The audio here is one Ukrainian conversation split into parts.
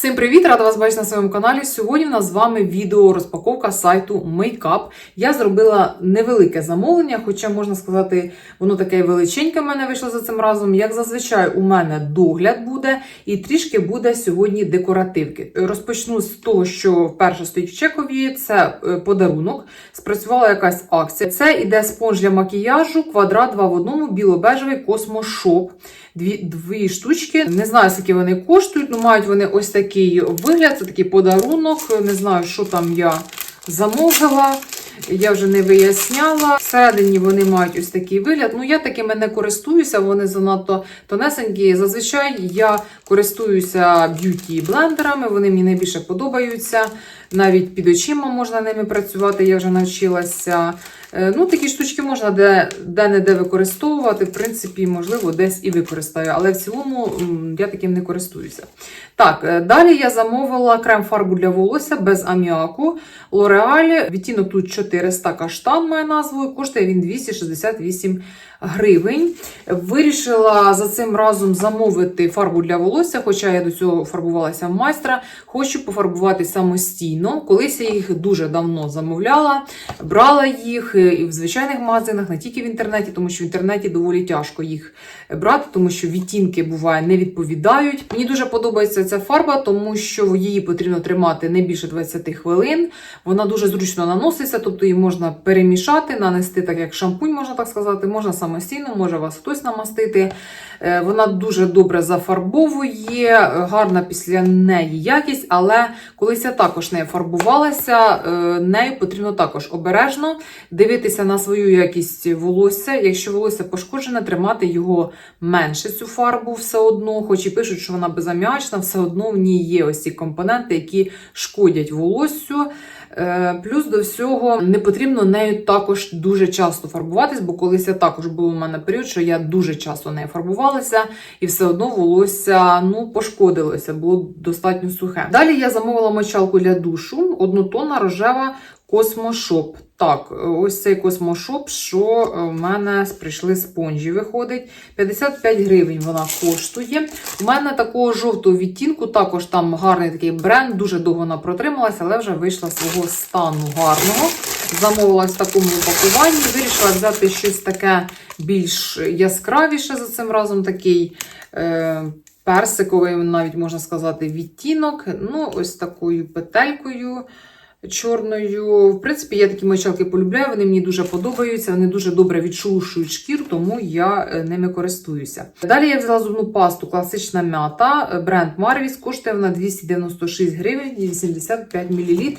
Всім привіт! Рада вас бачити на своєму каналі. Сьогодні в нас з вами відео розпаковка сайту Makeup. Я зробила невелике замовлення, хоча можна сказати, воно таке величеньке в мене вийшло за цим разом. Як зазвичай, у мене догляд буде і трішки буде сьогодні декоративки. Розпочну з того, що вперше стоїть в чекові. Це е, подарунок. Спрацювала якась акція. Це іде спонж для макіяжу, квадрат 2 в одному, біло-бежевий космошоп. Дві, дві штучки. Не знаю, скільки вони коштують, але мають вони ось такий вигляд, це такий подарунок. Не знаю, що там я замовила. Я вже не виясняла. Всередині вони мають ось такий вигляд. Ну, я такими не користуюся, вони занадто тонесенькі. Зазвичай я користуюся б'юті-блендерами, вони мені найбільше подобаються. Навіть під очима можна ними працювати, я вже навчилася. Е, Ну, такі штучки можна де, де-не-де використовувати. В принципі, можливо, десь і використаю, але в цілому я таким не користуюся. Так, е, далі я замовила крем-фарбу для волосся без аміаку. L'Oreal. Відтінок тут 400 каштан має назву, коштує він 268 гривень. Вирішила за цим разом замовити фарбу для волосся, хоча я до цього фарбувалася в майстра. Хочу пофарбувати самостійно. Колись я їх дуже давно замовляла, брала їх і в звичайних магазинах, не тільки в інтернеті, тому що в інтернеті доволі тяжко їх брати, тому що відтінки буває не відповідають. Мені дуже подобається ця фарба, тому що її потрібно тримати не більше 20 хвилин. Вона дуже зручно наноситься, тобто її можна перемішати, нанести так, як шампунь, можна так сказати, можна самостійно, може вас хтось намастити. Е, Вона дуже добре зафарбовує, гарна після неї якість, але колись я також нею фарбувалася, е, нею потрібно також обережно дивитися на свою якість волосся. Якщо волосся пошкоджене, тримати його менше цю фарбу все одно, хоч і пишуть, що вона безаміачна, все одно в ній є ось ці компоненти, які шкодять волоссю. Е, Плюс до всього не потрібно нею також дуже часто фарбуватись, бо колись я також був у мене період, що я дуже часто нею фарбувалася, і все одно волосся ну, пошкодилося, було достатньо сухе. Далі я замовила мочалку для душу, однотонна рожева Космошоп. Так, ось цей космошоп, що в мене прийшли спонжі, виходить. 55 гривень вона коштує. У мене такого жовтого відтінку, також там гарний такий бренд, дуже довго вона протрималася, але вже вийшла свого стану гарного. Замовила в такому упакуванні. Вирішила взяти щось таке більш яскравіше за цим разом такий. Е Персиковий, навіть можна сказати, відтінок. Ну, ось такою петелькою чорною. В принципі, я такі мочалки полюбляю, вони мені дуже подобаються, вони дуже добре відшелушують шкіру, тому я е, ними користуюся. Далі я взяла зубну пасту класична м'ята, е, бренд Marvis, коштує вона 296 гривень 85 мл.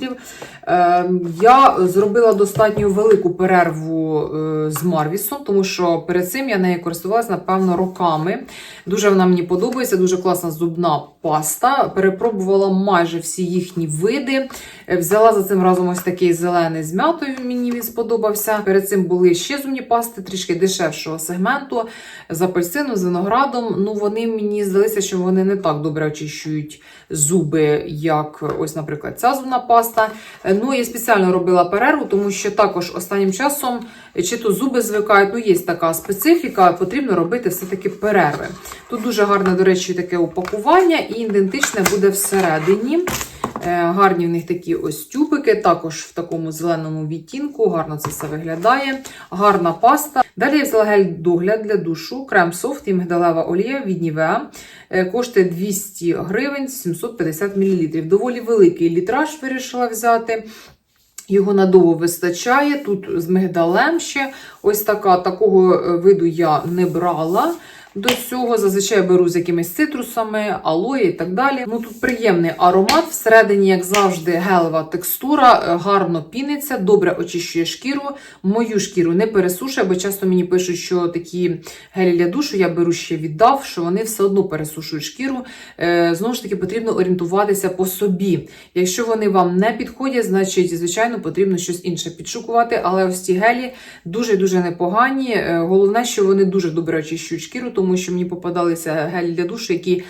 Я зробила достатньо велику перерву е, з Марвісом, тому що перед цим я нею користувалася, напевно, роками. Дуже вона мені подобається, дуже класна зубна паста. Перепробувала майже всі їхні види. Взяла за цим разом ось такий зелений з м'ятою, мені він сподобався. Перед цим були ще зубні пасти, трішки дешевшого сегменту, з апельсином, з виноградом. Ну, вони мені здалися, що вони не так добре очищують зуби, як ось, наприклад, ця зубна паста. Ну, я спеціально робила перерву, тому що також останнім часом чи то зуби звикають, ну, є така специфіка, потрібно робити все-таки перерви. Тут дуже гарне, до речі, таке упакування і ідентичне буде всередині. Гарні в них такі ось тюбики, також в такому зеленому відтінку. Гарно це все виглядає. Гарна паста. Далі я взяла гель догляд для душу, крем софт і мигдалева олія від Nivea. Коштує 200 гривень 750 мл. Доволі великий літраж вирішила взяти. Його надовго вистачає. Тут з мигдалем ще ось така, такого виду я не брала. До цього зазвичай беру з якимись цитрусами, алої і так далі. Ну Тут приємний аромат. Всередині, як завжди, гелева текстура, гарно піниться, добре очищує шкіру. Мою шкіру не пересушує, бо часто мені пишуть, що такі гелі для душу я беру ще віддав, що вони все одно пересушують шкіру. Е, знову ж таки, потрібно орієнтуватися по собі. Якщо вони вам не підходять, значить, звичайно, потрібно щось інше підшукувати. Але ось ці гелі дуже-дуже непогані. Е, головне, що вони дуже добре очищують шкіру тому що мені попадалися гелі для душу, які,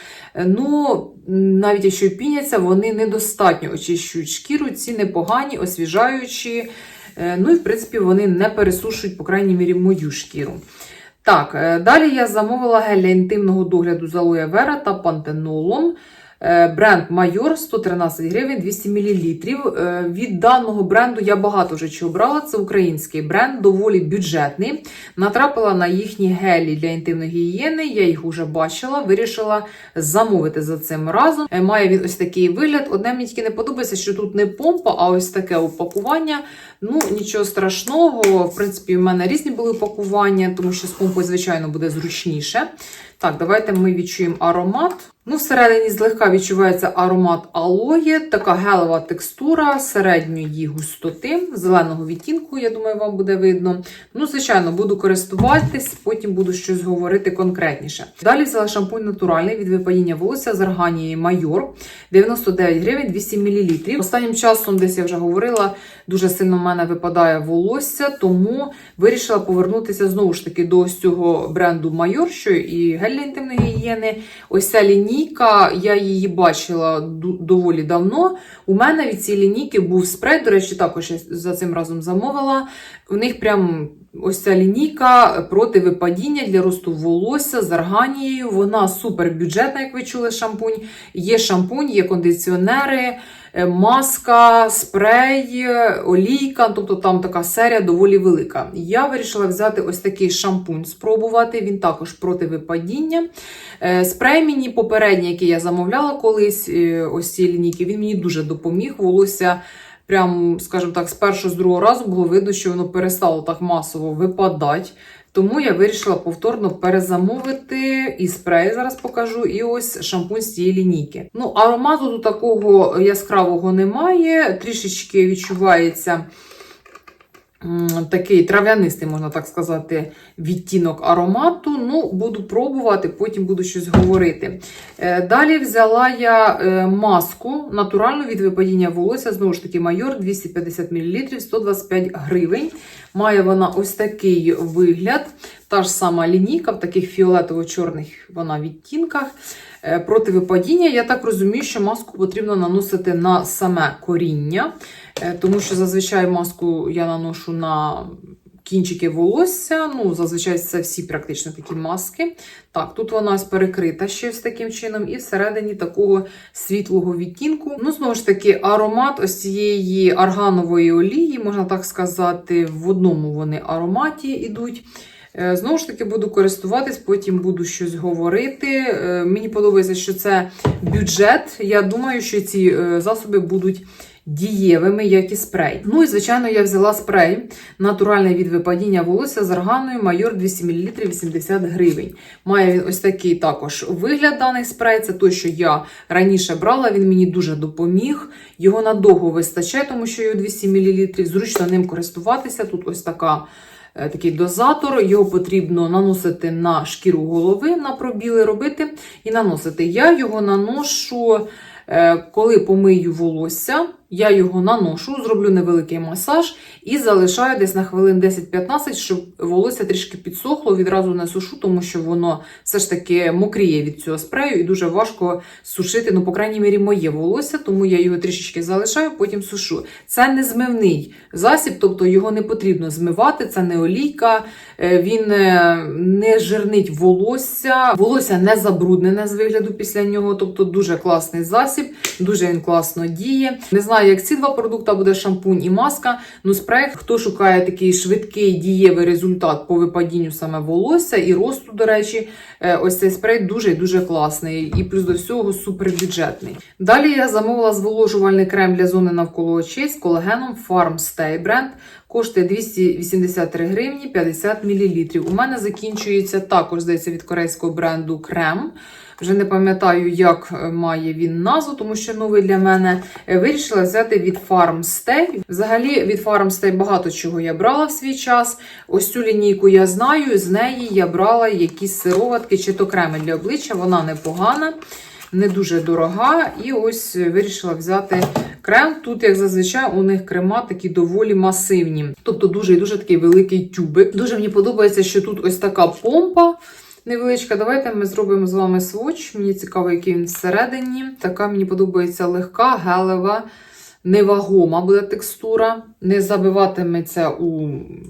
ну, навіть якщо піняться, вони недостатньо очищують шкіру, ці непогані, освіжаючі. Ну і, в принципі, вони не пересушують, по крайній мірі, мою шкіру. Так, далі я замовила гель для інтимного догляду з алоє вера та пантенолом. Е, Бренд Майор 113 гривень 200 мл. Від даного бренду я багато вже чого брала. Це український бренд, доволі бюджетний. Натрапила на їхні гелі для інтимної гігієни. Я їх уже бачила, вирішила замовити за цим разом. Е, Має він ось такий вигляд. Одне мені тільки не подобається, що тут не помпа, а ось таке упакування. Ну, нічого страшного. В принципі, в мене різні були упакування, тому що з помпою, звичайно, буде зручніше. Так, давайте ми відчуємо аромат. Ну, всередині злегка відчувається аромат алоє, така гелева текстура середньої густоти, зеленого відтінку, я думаю, вам буде видно. Ну, звичайно, буду користуватись, потім буду щось говорити конкретніше. Далі взяла шампунь натуральний від випадіння волосся з арганії Майор 99 гривень 200 мл. Останнім часом, десь я вже говорила, дуже сильно в мене випадає волосся, тому вирішила повернутися знову ж таки до ось цього бренду Майор, і гель для інтимної гігієни. Ось ця лінійка, я її бачила доволі давно. У мене від цієї лінійки був спрей, до речі, також я за цим разом замовила. У них прям ось ця лінійка проти випадіння для росту волосся з арганією. Вона супер бюджетна, як ви чули, шампунь. Є шампунь, є кондиціонери, е, маска, спрей, олійка. Тобто там така серія доволі велика. Я вирішила взяти ось такий шампунь, спробувати. Він також проти випадіння. Е, Спрей мені попередній, який я замовляла колись, е, ось ці лінійки, він мені дуже допоміг. Волосся, прям, скажімо так, з першого з другого разу було видно, що воно перестало так масово випадати. Тому я вирішила повторно перезамовити і спрей зараз покажу, і ось шампунь з цієї лінійки. Ну, аромату тут такого яскравого немає, трішечки відчувається. Такий трав'янистий, можна так сказати, відтінок аромату. Ну, буду пробувати, потім буду щось говорити. Е, Далі взяла я е, маску натуральну від випадіння волосся. Знову ж таки, майор 250 мл, 125 гривень. Має вона ось такий вигляд. Та ж сама лінійка в таких фіолетово-чорних вона відтінках. Е, Проти я так розумію, що маску потрібно наносити на саме коріння, е, тому що зазвичай маску я наношу на кінчики волосся. Ну, зазвичай це всі практично такі маски. Так, тут вона ось перекрита ще ось таким чином, і всередині такого світлого відтінку. Ну, знову ж таки, аромат ось цієї арганової олії, можна так сказати, в одному вони ароматі йдуть. Е, Знову ж таки, буду користуватись, потім буду щось говорити. Е, Мені подобається, що це бюджет. Я думаю, що ці е, засоби будуть дієвими, як і спрей. Ну і, звичайно, я взяла спрей натуральний від випадіння волосся з арганою майор 200 мл 80 гривень. Має він ось такий також вигляд даний спрей. Це той, що я раніше брала. Він мені дуже допоміг. Його надовго вистачає, тому що його 200 мл. Зручно ним користуватися. Тут ось така. Е, Такий дозатор, його потрібно наносити на шкіру голови, на пробіли робити і наносити. Я його наношу, е, коли помию волосся, я його наношу, зроблю невеликий масаж і залишаю десь на хвилин 10-15, щоб волосся трішки підсохло, відразу не сушу, тому що воно все ж таки мокріє від цього спрею і дуже важко сушити, ну, по крайній мірі, моє волосся, тому я його трішечки залишаю, потім сушу. Це не змивний засіб, тобто його не потрібно змивати, це не олійка, е, він е, не жирнить волосся, волосся не забруднене з вигляду після нього, тобто дуже класний засіб, дуже він класно діє. Не знаю, як ці два продукти буде шампунь і маска. Ну, спрей, хто шукає такий швидкий дієвий результат по випадінню саме волосся і росту, до речі, е, ось цей спрей дуже і дуже класний. І плюс до всього супербюджетний. Далі я замовила зволожувальний крем для зони навколо очей з колагеном Farm Stay бренд. Коштує 283 гривні 50 мл. У мене закінчується також, здається, від корейського бренду крем. Вже не пам'ятаю, як е, має він назву, тому що новий для мене. Е, Вирішила взяти від Farm Stay. Взагалі від Farm Stay багато чого я брала в свій час. Ось цю лінійку я знаю. З неї я брала якісь сироватки чи то креми для обличчя. Вона непогана, не дуже дорога. І ось е, вирішила взяти крем. Тут, як зазвичай, у них крема такі доволі масивні. Тобто дуже і дуже такий великий тюбик. Дуже мені подобається, що тут ось така помпа. Невеличка, давайте ми зробимо з вами сводч. Мені цікаво, який він всередині. Така мені подобається легка, гелева невагома буде текстура, не забиватиметься у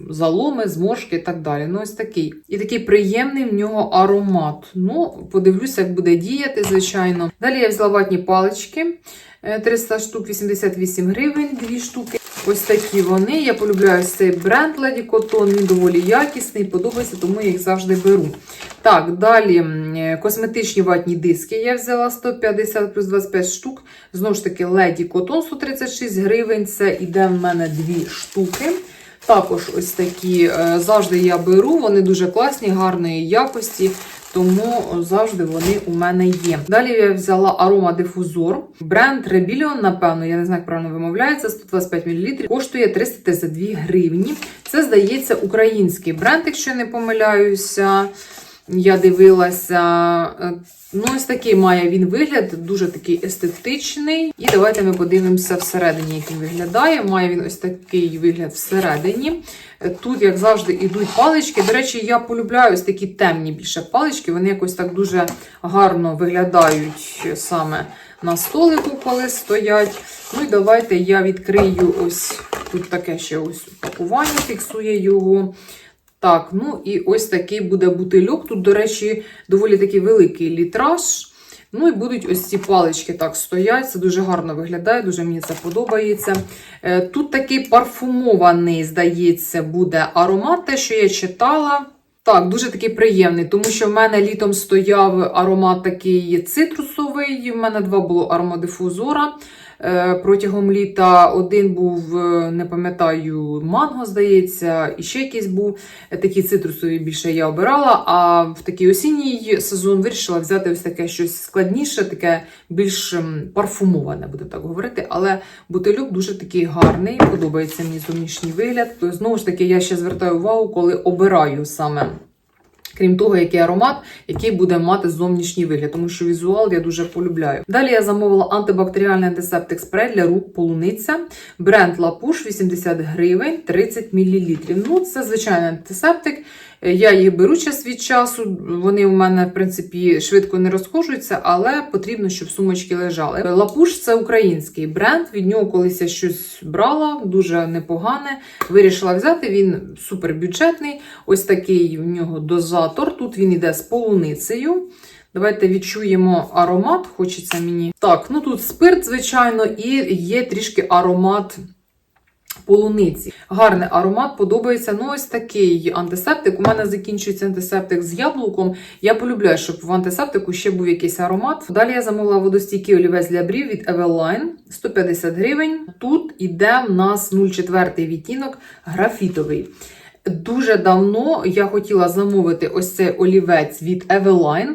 заломи, зморшки і так далі. Ну, ось такий. І такий приємний в нього аромат. Ну, подивлюся, як буде діяти, звичайно. Далі я взяла ватні палички. е, 300 штук, 88 гривень, 2 штуки. Ось такі вони. Я полюбляю цей бренд Lady Cotton, він доволі якісний, подобається, тому я їх завжди беру. Так, далі косметичні ватні диски я взяла 150 плюс 25 штук. Знову ж таки, Lady Cotton 136 гривень. Це іде в мене дві штуки. Також ось такі е, завжди я беру, вони дуже класні, гарної якості, тому завжди вони у мене є. Далі я взяла аромадифузор. Бренд Rebellion, напевно, я не знаю, як правильно вимовляється, 125 мл, коштує 332 гривні. Це, здається, український бренд, якщо не помиляюся. Я дивилася. Е, Ну, ось такий має він вигляд, дуже такий естетичний. І давайте ми подивимося всередині, як він виглядає. Має він ось такий вигляд всередині. Тут, як завжди, ідуть палички. До речі, я полюбляю ось такі темні більше палички. Вони якось так дуже гарно виглядають саме на столику, коли стоять. Ну і давайте я відкрию ось тут таке ще ось пакування, фіксує його. Так, ну і ось такий буде бутильок. Тут, до речі, доволі такий великий літраж. Ну і будуть ось ці палички так стоять. Це дуже гарно виглядає, дуже мені це подобається. Е, Тут такий парфумований, здається, буде аромат, те, що я читала. Так, дуже такий приємний, тому що в мене літом стояв аромат такий цитрусовий. В мене два було аромадифузора. Е, Протягом літа один був, е, не пам'ятаю, манго, здається, і ще якийсь був. Е, Такі цитрусові більше я обирала. А в такий осінній сезон вирішила взяти ось таке щось складніше, таке більш ем, парфумоване, будемо так говорити. Але бутильок дуже такий гарний, подобається мені зовнішній вигляд. Знову ж таки, я ще звертаю увагу, коли обираю саме. Крім того, який аромат, який буде мати зовнішній вигляд, тому що візуал я дуже полюбляю. Далі я замовила антибактеріальний антисептик спрей для рук полуниця. Бренд Лапуш 80 гривень 30 мл. Ну, це звичайний антисептик. Я їх беру час від часу. Вони у мене, в принципі, швидко не розхожуються, але потрібно, щоб сумочки лежали. Лапуш це український бренд. Від нього колись я щось брала, дуже непогане. Вирішила взяти. Він супербюджетний. Ось такий в нього дозатор. Тут він іде з полуницею. Давайте відчуємо аромат, хочеться мені. Так, ну тут спирт, звичайно, і є трішки аромат полуниці. Гарний аромат, подобається. Ну, ось такий антисептик. У мене закінчується антисептик з яблуком. Я полюбляю, щоб в антисептику ще був якийсь аромат. Далі я замовила водостійкий олівець для брів від Eveline 150 гривень. Тут іде в нас 0,4 відтінок графітовий. Дуже давно я хотіла замовити ось цей олівець від Eveline,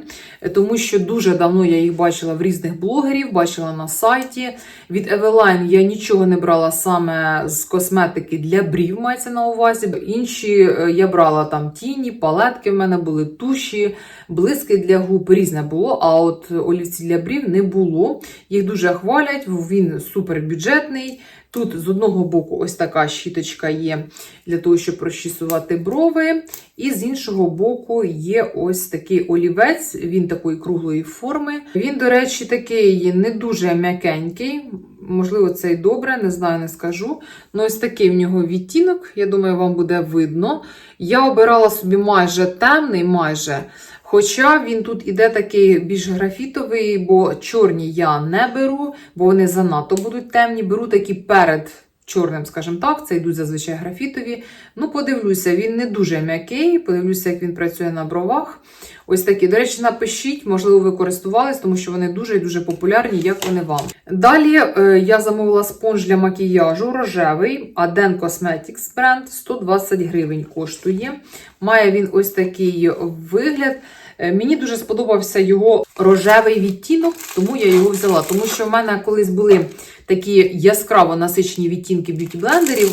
тому що дуже давно я їх бачила в різних блогерів, бачила на сайті. Від Eveline я нічого не брала саме з косметики для брів, мається на увазі. Інші е, я брала там тіні, палетки в мене були туші, блиски для губ, різне було. А от олівці для брів не було. Їх дуже хвалять, він супер бюджетний. Тут з одного боку ось така щіточка є для того, щоб розчісувати брови. І з іншого боку є ось такий олівець, він такої круглої форми. Він, до речі, такий не дуже м'якенький. Можливо, це й добре, не знаю, не скажу. Ну, ось такий в нього відтінок, я думаю, вам буде видно. Я обирала собі майже темний, майже. Хоча він тут іде такий більш графітовий, бо чорні я не беру, бо вони занадто будуть темні. Беру такі перед чорним, скажімо так, це йдуть зазвичай графітові. Ну, подивлюся, він не дуже м'який. Подивлюся, як він працює на бровах. Ось такі. До речі, напишіть, можливо, ви користувались, тому що вони дуже і дуже популярні, як вони вам. Далі е, я замовила спонж для макіяжу рожевий Aden Cosmetics бренд 120 гривень коштує. Має він ось такий вигляд. Е, Мені дуже сподобався його рожевий відтінок, тому я його взяла. Тому що в мене колись були такі яскраво насичені відтінки б'юті-блендерів.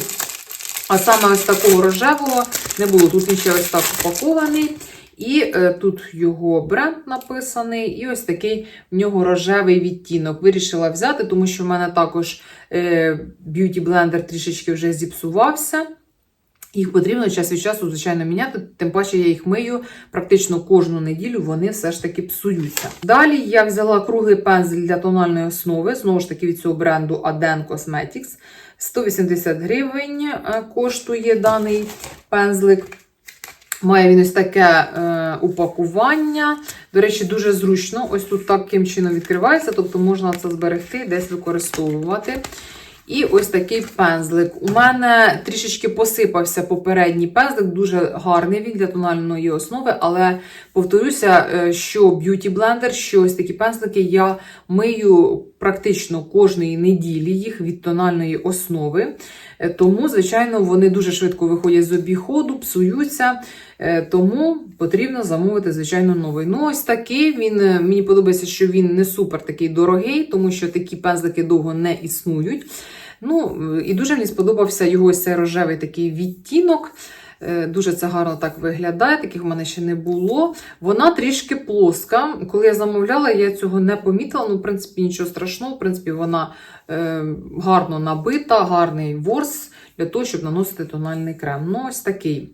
А саме ось такого рожевого не було. Тут він ще ось так упакований. І е, тут його бренд написаний, і ось такий в нього рожевий відтінок. Вирішила взяти, тому що в мене також б'юті-блендер трішечки вже зіпсувався. Їх потрібно час від часу, звичайно, міняти, тим паче я їх мию практично кожну неділю, вони все ж таки псуються. Далі я взяла круглий пензель для тональної основи, знову ж таки від цього бренду Aden Cosmetics. 180 гривень е, коштує даний пензлик. Має він ось таке е, упакування. До речі, дуже зручно. Ось тут таким чином відкривається, тобто можна це зберегти, десь використовувати. І ось такий пензлик. У мене трішечки посипався попередній пензлик, дуже гарний він для тональної основи, але повторюся, е, що б'юті блендер, що ось такі пензлики я мию практично кожної неділі їх від тональної основи. Е, Тому, звичайно, вони дуже швидко виходять з обіходу, псуються. Е, Тому потрібно замовити, звичайно, новий. Ну, ось такий він е, мені подобається, що він не супер такий дорогий, тому що такі пензлики довго не існують. Ну, е, і дуже мені сподобався його ось цей рожевий такий відтінок. Дуже це гарно так виглядає, таких в мене ще не було. Вона трішки плоска. Коли я замовляла, я цього не помітила. Ну, в принципі, нічого страшного. В принципі, вона е, гарно набита, гарний ворс для того, щоб наносити тональний крем. Ну, ось такий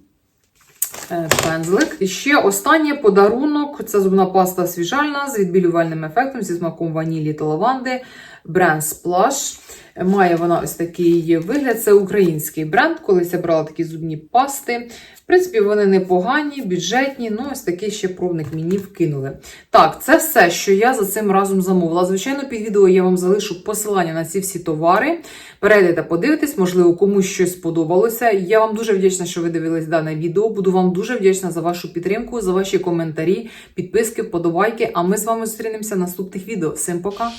пензлик. І ще останній подарунок це зубна паста свіжальна з відбілювальним ефектом зі смаком ванілі та лаванди. Бренд Splash. Має вона ось такий вигляд. Це український бренд. Колись я брала такі зубні пасти. Принципі, вони непогані, бюджетні. Ну, ось такий ще пробник мені вкинули. Так, це все, що я за цим разом замовила. Звичайно, під відео я вам залишу посилання на ці всі товари. Перейдете, подивитесь, можливо, комусь щось сподобалося. Я вам дуже вдячна, що ви дивились дане відео. Буду вам дуже вдячна за вашу підтримку, за ваші коментарі, підписки, вподобайки. А ми з вами зустрінемося в наступних відео. Всім пока!